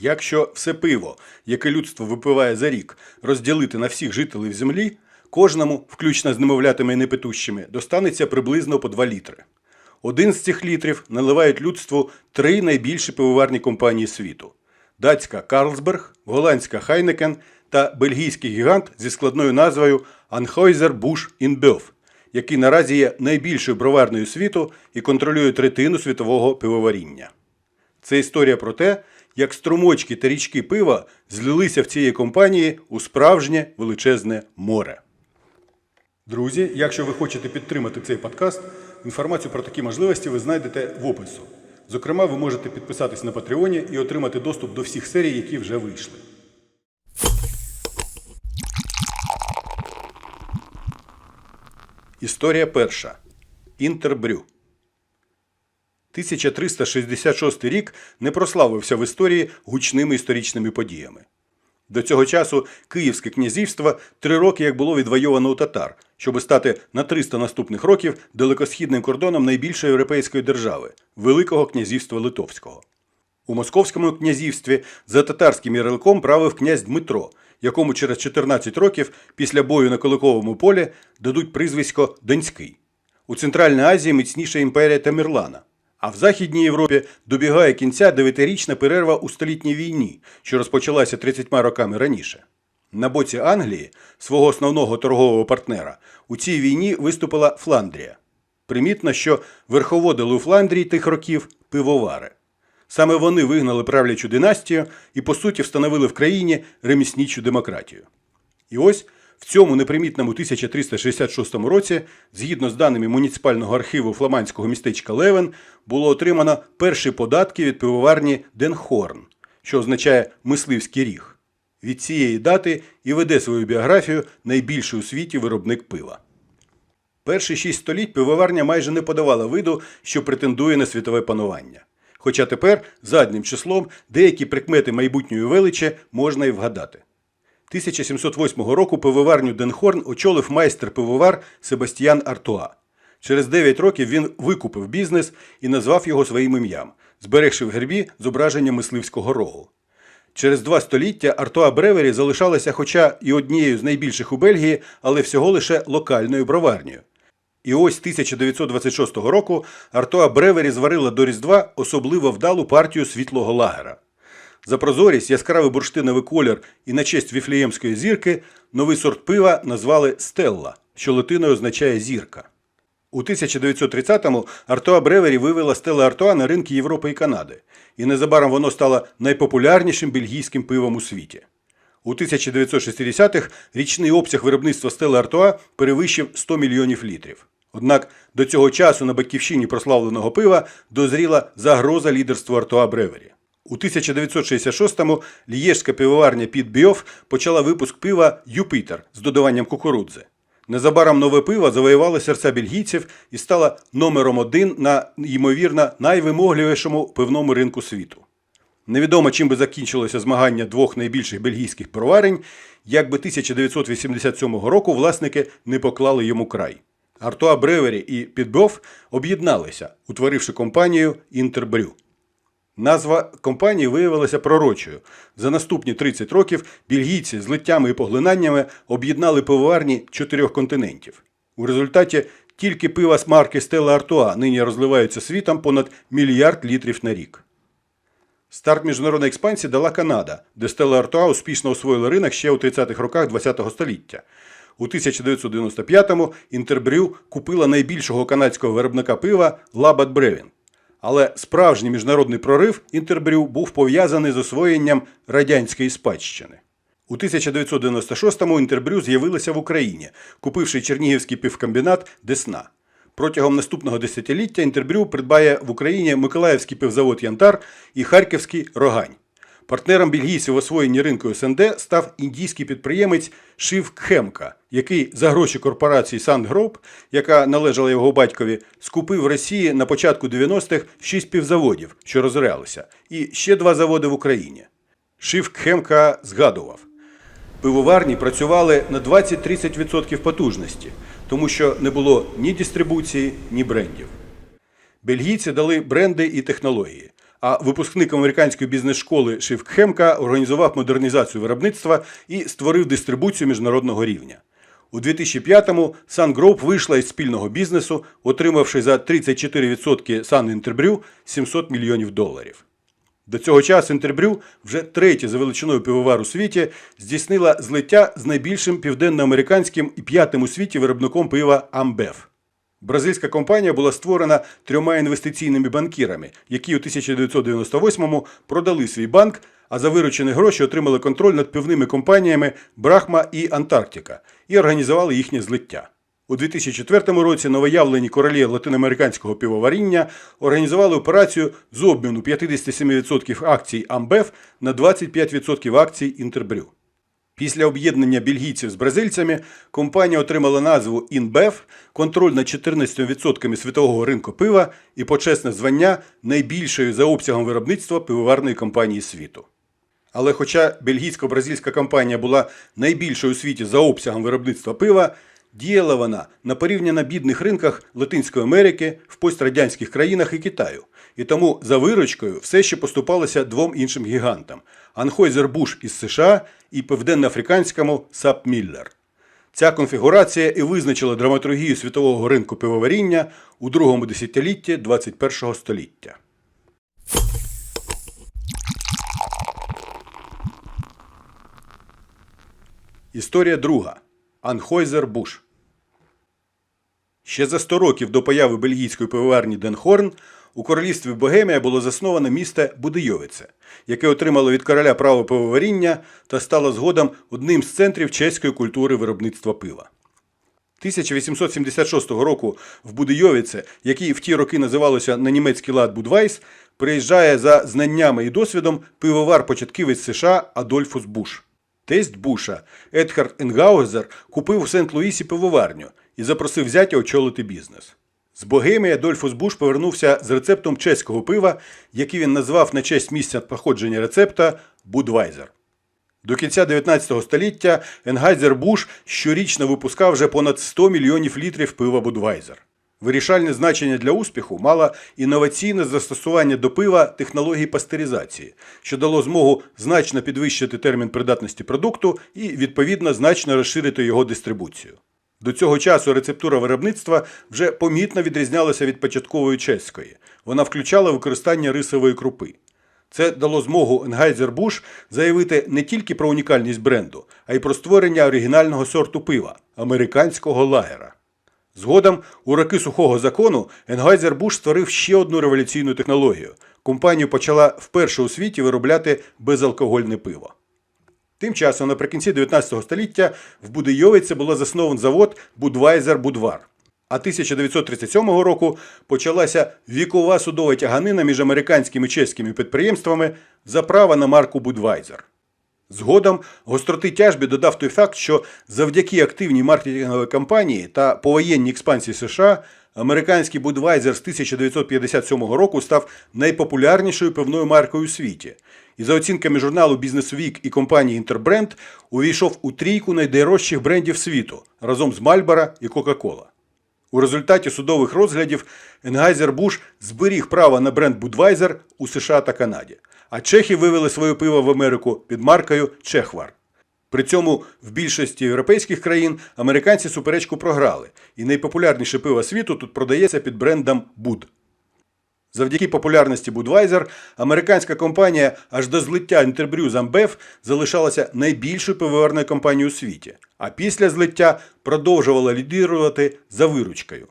Якщо все пиво, яке людство випиває за рік, розділити на всіх жителів землі, кожному, включно з немовлятами і непитущими, достанеться приблизно по 2 літри. Один з цих літрів наливають людству три найбільші пивоварні компанії світу: датська Карлсберг, голландська Хайнекен та бельгійський гігант зі складною назвою Anheuser-Busch InBev, який наразі є найбільшою броварною світу і контролює третину світового пивоваріння. Це історія про те, як струмочки та річки пива злилися в цієї компанії у справжнє величезне море. Друзі, якщо ви хочете підтримати цей подкаст, інформацію про такі можливості ви знайдете в опису. Зокрема, ви можете підписатись на Патреоні і отримати доступ до всіх серій, які вже вийшли. Історія перша. Інтербрю. 1366 рік не прославився в історії гучними історичними подіями. До цього часу Київське князівство три роки як було відвойовано у татар, щоб стати на 300 наступних років далекосхідним кордоном найбільшої європейської держави Великого князівства Литовського. У Московському князівстві за татарським ярликом правив князь Дмитро, якому через 14 років після бою на Куликовому полі дадуть прізвисько Донський. У Центральній Азії міцніша імперія Тамірлана. А в Західній Європі добігає кінця дев'ятирічна перерва у столітній війні, що розпочалася 30 роками раніше. На боці Англії, свого основного торгового партнера, у цій війні виступила Фландрія. Примітно, що верховодили у Фландрії тих років пивовари. Саме вони вигнали правлячу династію і, по суті, встановили в країні реміснічу демократію. І ось в цьому непримітному 1366 році, згідно з даними муніципального архіву фламандського містечка Левен, було отримано перші податки від пивоварні Денхорн, що означає мисливський ріг. Від цієї дати і веде свою біографію найбільший у світі виробник пива. Перші шість століть пивоварня майже не подавала виду, що претендує на світове панування. Хоча тепер заднім числом деякі прикмети майбутньої величі можна і вгадати. 1708 року пивоварню Денхорн очолив майстер-пивовар Себастьян Артуа. Через 9 років він викупив бізнес і назвав його своїм ім'ям, зберегши в гербі зображення мисливського рогу. Через два століття Артуа Бревері залишалася хоча і однією з найбільших у Бельгії, але всього лише локальною броварнею. І ось 1926 року Артуа Бревері зварила до Різдва особливо вдалу партію світлого лагера. За прозорість, яскравий бурштиновий колір і на честь віфлеємської зірки новий сорт пива назвали Стелла, що латиною означає зірка. У 1930-му Артуа Бревері вивела Стелла Артуа на ринки Європи і Канади, і незабаром воно стало найпопулярнішим бельгійським пивом у світі. У 1960-х річний обсяг виробництва Стелли Артуа перевищив 100 мільйонів літрів. Однак до цього часу на батьківщині прославленого пива дозріла загроза лідерству Артуа Бревері. У 1966-му лієжська пивоварня Піт Біоф почала випуск пива Юпітер з додаванням кукурудзи. Незабаром нове пиво завоювало серця бельгійців і стало номером один на, ймовірно, найвимогливішому пивному ринку світу. Невідомо, чим би закінчилося змагання двох найбільших бельгійських проварень, якби 1987 року власники не поклали йому край. Артуа Бревері і Підбьоф об'єдналися, утворивши компанію Інтербрю. Назва компанії виявилася пророчою. За наступні 30 років бельгійці з литтями і поглинаннями об'єднали пивоварні чотирьох континентів. У результаті тільки пива з марки Стелла Артуа нині розливаються світом понад мільярд літрів на рік. Старт міжнародної експансії дала Канада, де Стелла Артуа успішно освоїла ринок ще у 30-х роках ХХ століття. У 1995-му Інтербрю купила найбільшого канадського виробника пива Лабат Бревін. Але справжній міжнародний прорив Інтербрю був пов'язаний з освоєнням радянської спадщини. У 1996-му Інтербрю з'явилося в Україні, купивши чернігівський півкомбінат Десна. Протягом наступного десятиліття Інтербрю придбає в Україні Миколаївський пивзавод Янтар і Харківський Рогань. Партнером бельгійців в освоєнні ринку СНД став індійський підприємець Шив Кхемка, який за гроші корпорації Сандгроп, яка належала його батькові, скупив в Росії на початку 90-х шість півзаводів, що розорялися, і ще два заводи в Україні. Шив Кхемка згадував. Пивоварні працювали на 20-30% потужності, тому що не було ні дистрибуції, ні брендів. Бельгійці дали бренди і технології, А випускник американської бізнес-школи Шифкхемка організував модернізацію виробництва і створив дистрибуцію міжнародного рівня. У 2005-му Sun Group вийшла із спільного бізнесу, отримавши за 34% Sun Interbrew 700 мільйонів доларів. До цього часу Інтербрю, вже третє за величиною пивовар у світі, здійснила злиття з найбільшим південноамериканським і п'ятим у світі виробником пива Амбев. Бразильська компанія була створена трьома інвестиційними банкірами, які у 1998-му продали свій банк, а за виручені гроші отримали контроль над пивними компаніями Брахма і Антарктика і організували їхнє злиття. У 2004 році новоявлені королі латиноамериканського півоваріння організували операцію з обміну 57% акцій Амбев на 25% акцій Інтербрю. Після об'єднання бельгійців з бразильцями компанія отримала назву Інбев, контроль над 14% світового ринку пива і почесне звання найбільшої за обсягом виробництва пивоварної компанії світу. Але хоча бельгійсько-бразильська компанія була найбільшою у світі за обсягом виробництва пива, діяла вона на порівняно бідних ринках Латинської Америки, в пострадянських країнах і Китаю. І тому за виручкою все ще поступалося двом іншим гігантам Анхойзер-Буш із США і південноафриканському Сап Міллер. Ця конфігурація і визначила драматургію світового ринку пивоваріння у другому десятилітті 21 століття. Історія друга. Анхойзер Буш. Ще за 100 років до появи бельгійської пивоварні Денхорн у королівстві Богемія було засноване місто Будийовице, яке отримало від короля право пивоваріння та стало згодом одним з центрів чеської культури виробництва пива. 1876 року в Будийовіце, який в ті роки називалося на німецький лад Будвайс, приїжджає за знаннями і досвідом пивовар-початківець США Адольфус Буш. Тесть Буша Едхард Енгаузер купив у Сент-Луїсі пивоварню і запросив зятя очолити бізнес. З Богемії Адольфус Буш повернувся з рецептом чеського пива, який він назвав на честь місця походження рецепта Будвайзер. До кінця 19 століття Енгайзер Буш щорічно випускав вже понад 100 мільйонів літрів пива Будвайзер. Вирішальне значення для успіху мало інноваційне застосування до пива технології пастеризації, що дало змогу значно підвищити термін придатності продукту і, відповідно, значно розширити його дистрибуцію. До цього часу рецептура виробництва вже помітно відрізнялася від початкової чеської. Вона включала використання рисової крупи. Це дало змогу Енгайзер-Буш заявити не тільки про унікальність бренду, а й про створення оригінального сорту пива американського лагера. Згодом, у роки сухого закону, Енгайзер-Буш створив ще одну революційну технологію. Компанія почала вперше у світі виробляти безалкогольне пиво. Тим часом, наприкінці 19 століття, в Будийовиці було заснований завод Будвайзер Будвар. А 1937 року почалася вікова судова тяганина між американськими і чеськими підприємствами за право на марку Будвайзер. Згодом гостроти тяжбі додав той факт, що завдяки активній маркетинговій кампанії та повоєнній експансії США американський Будвайзер з 1957 року став найпопулярнішою пивною маркою у світі. І за оцінками журналу Business Week і компанії Interbrand увійшов у трійку найдорожчих брендів світу разом з Marlboro і Coca-Cola. У результаті судових розглядів Енгайзер-Буш зберіг право на бренд Budweiser у США та Канаді, а чехи вивели своє пиво в Америку під маркою Чехвар. При цьому в більшості європейських країн американці суперечку програли, і найпопулярніше пиво світу тут продається під брендом Буд. Завдяки популярності Budweiser, американська компанія аж до злиття Інтербрю з Амбев залишалася найбільшою пивоварною компанією у світі, а після злиття продовжувала лідирувати за виручкою.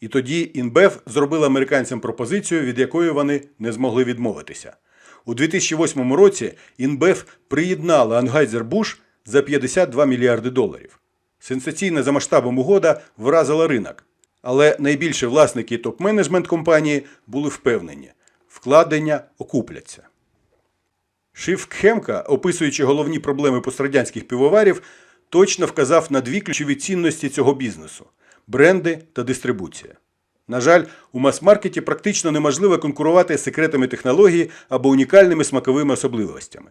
І тоді Інбев зробила американцям пропозицію, від якої вони не змогли відмовитися. У 2008 році Інбев приєднала Ангайзер Буш за 52 мільярди доларів. Сенсаційна за масштабом угода вразила ринок. Але найбільші власники топ-менеджмент компанії були впевнені, вкладення окупляться. Шиф Хемка, описуючи головні проблеми пострадянських пивоварів, точно вказав на дві ключові цінності цього бізнесу бренди та дистрибуція. На жаль, у мас-маркеті практично неможливо конкурувати з секретами технології або унікальними смаковими особливостями.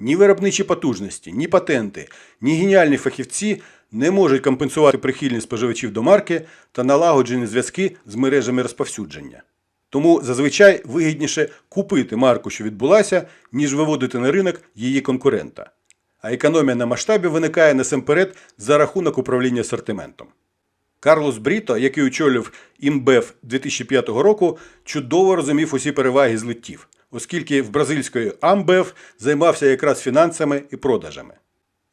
Ні виробничі потужності, ні патенти, ні геніальні фахівці не можуть компенсувати прихильність споживачів до марки та налагоджені зв'язки з мережами розповсюдження. Тому зазвичай вигідніше купити марку, що відбулася, ніж виводити на ринок її конкурента. А економія на масштабі виникає насамперед за рахунок управління асортиментом. Карлос Бріто, який очолював імбеф 2005 року, чудово розумів усі переваги злиттів, оскільки в бразильської Амбеф займався якраз фінансами і продажами.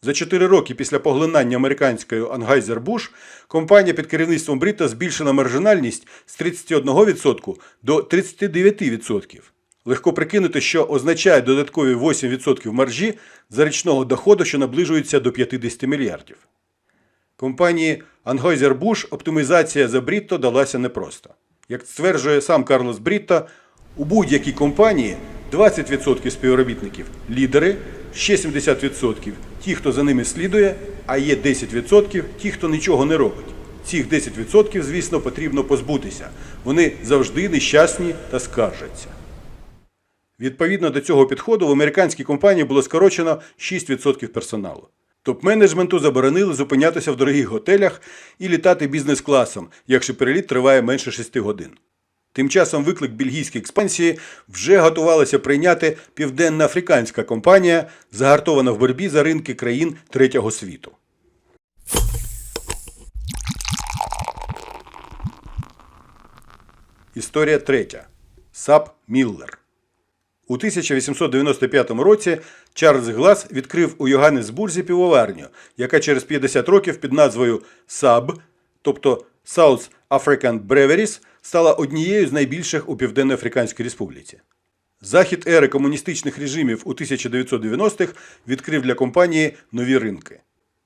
За 4 роки після поглинання американською Anheuser-Busch компанія під керівництвом Бріта збільшила маржинальність з 31% до 39%. Легко прикинути, що означає додаткові 8% маржі за річного доходу, що наближується до 50 мільярдів. Компанії Anheuser-Busch оптимізація за Брітто далася непросто. Як стверджує сам Карлос Брітто, у будь-якій компанії 20% співробітників лідери, ще 70% ті, хто за ними слідує, а є 10% ті, хто нічого не робить. Цих 10%, звісно, потрібно позбутися. Вони завжди нещасні та скаржаться. Відповідно до цього підходу в американській компанії було скорочено 6% персоналу. Топ-менеджменту заборонили зупинятися в дорогих готелях і літати бізнес-класом, якщо переліт триває менше 6 годин. Тим часом виклик бельгійської експансії вже готувалася прийняти південноафриканська компанія, загартована в боротьбі за ринки країн третього світу. Історія третя. Сап Міллер. У 1895 році Чарльз Глас відкрив у Йоганнесбурзі півоварню, яка через 50 років під назвою SAB, тобто South African Breweries, стала однією з найбільших у Південно-Африканській Республіці. Захід ери комуністичних режимів у 1990-х відкрив для компанії нові ринки.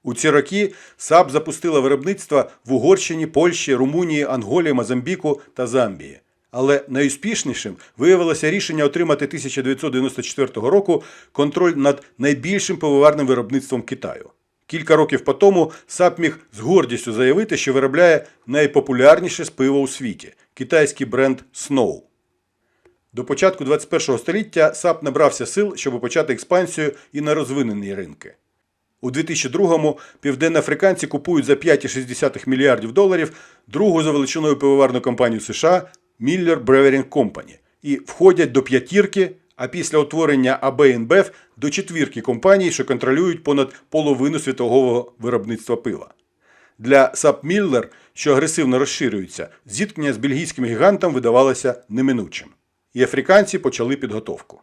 У ці роки САБ запустила виробництво в Угорщині, Польщі, Румунії, Анголії, Мозамбіку та Замбії. Але найуспішнішим виявилося рішення отримати 1994 року контроль над найбільшим пивоварним виробництвом Китаю. Кілька років по тому САП міг з гордістю заявити, що виробляє найпопулярніше з пива у світі китайський бренд Snow. До початку 21 століття САП набрався сил, щоб почати експансію і на розвинені ринки. У 2002-му південноафриканці купують за 5,6 мільярдів доларів другу за величиною пивоварну компанію США Miller Brewing Company і входять до п'ятірки, а після утворення АБ до четвірки компаній, що контролюють понад половину світового виробництва пива. Для САП Міллер, що агресивно розширюється, зіткнення з бельгійським гігантом видавалося неминучим. І африканці почали підготовку.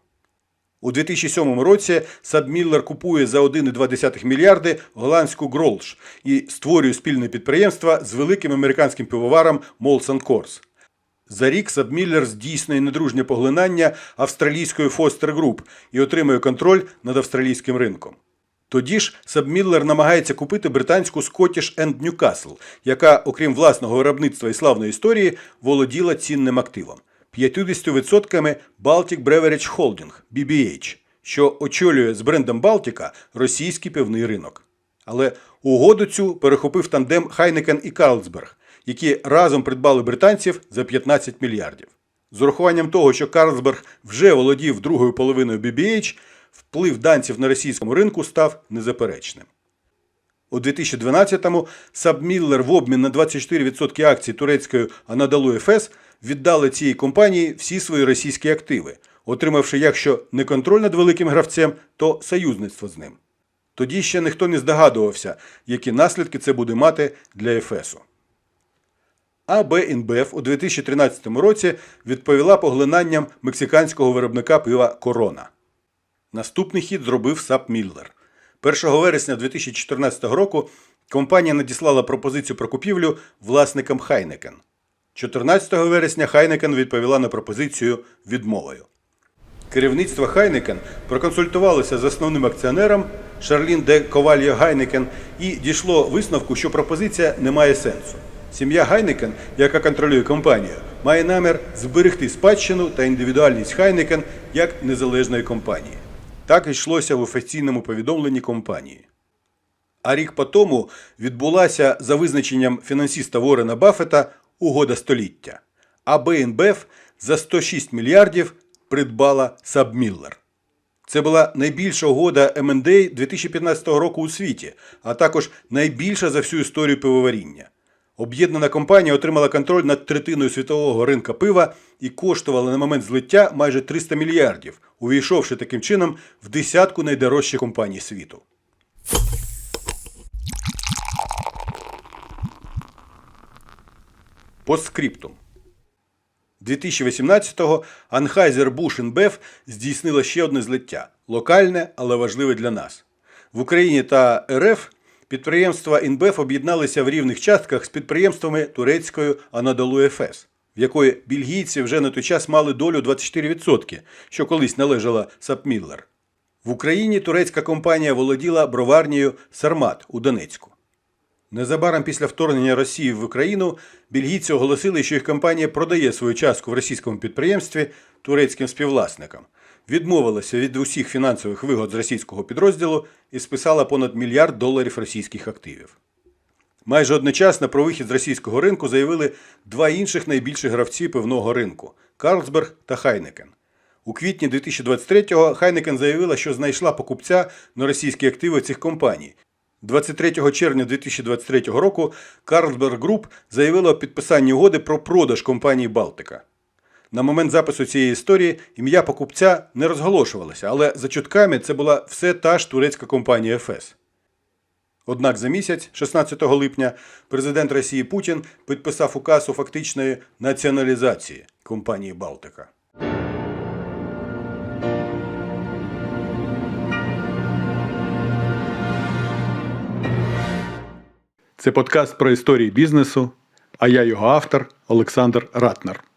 У 2007 році Сабміллер купує за 1,2 мільярди голландську Гролш і створює спільне підприємство з великим американським пивоваром Molson Coors. За рік Сабміллер здійснює недружнє поглинання австралійської Foster Group і отримує контроль над австралійським ринком. Тоді ж Сабміллер намагається купити британську Scottish and Newcastle, яка, окрім власного виробництва і славної історії, володіла цінним активом 50% Baltic Beverage Holding BBH, що очолює з брендом Балтіка російський пивний ринок. Але угоду цю перехопив тандем Хайнекен і Карлсберг, які разом придбали британців за 15 мільярдів. З урахуванням того, що Карлсберг вже володів другою половиною BBH, вплив данців на російському ринку став незаперечним. У 2012-му Сабміллер в обмін на 24% акцій турецької Анадолу ФС віддали цій компанії всі свої російські активи, отримавши якщо не контроль над великим гравцем, то союзництво з ним. Тоді ще ніхто не здогадувався, які наслідки це буде мати для ефесу. АБ «Інбеф» у 2013 році відповіла поглинанням мексиканського виробника пива Корона. Наступний хід зробив САП Міллер. 1 вересня 2014 року компанія надіслала пропозицію про купівлю власникам Хайнекен. 14 вересня Хайнекен відповіла на пропозицію відмовою. Керівництво Хайнекен проконсультувалося з основним акціонером Шарлін де Ковальо Гайнекен і дійшло висновку, що пропозиція не має сенсу. Сім'я Гайнекен, яка контролює компанію, має намір зберегти спадщину та індивідуальність Хайнекен як незалежної компанії. Так йшлося в офіційному повідомленні компанії. А рік по тому відбулася за визначенням фінансиста Ворена Баффета угода століття. А БНБФ за 106 мільярдів придбала Сабміллер. Це була найбільша угода M&A 2015 року у світі, а також найбільша за всю історію пивоваріння. Об'єднана компанія отримала контроль над третиною світового ринка пива і коштувала на момент злиття майже 300 мільярдів, увійшовши таким чином в десятку найдорожчих компаній світу. Постскриптум. 2018-го Anheuser-Busch InBev здійснила ще одне злиття – локальне, але важливе для нас. В Україні та РФ підприємства InBev об'єдналися в рівних частках з підприємствами турецькою Анадолу ЕФЕС, в якої бельгійці вже на той час мали долю 24%, що колись належала Сапміллер. В Україні турецька компанія володіла броварнією Сармат у Донецьку. Незабаром після вторгнення Росії в Україну бельгійці оголосили, що їх компанія продає свою частку в російському підприємстві турецьким співвласникам, відмовилася від усіх фінансових вигод з російського підрозділу і списала понад мільярд доларів російських активів. Майже одночасно про вихід з російського ринку заявили два інших найбільших гравці пивного ринку Карлсберг та Хайнекен. У квітні 2023-го Хайнекен заявила, що знайшла покупця на російські активи цих компаній. 23 червня 2023 року Carlsberg Group заявила о підписанні угоди про продаж компанії Балтика. На момент запису цієї історії ім'я покупця не розголошувалося, але за чутками це була все та ж турецька компанія ФС. Однак за місяць, 16 липня, президент Росії Путін підписав указ у фактичної націоналізації компанії Балтика. Це подкаст про історії бізнесу, а я його автор Олександр Ратнер.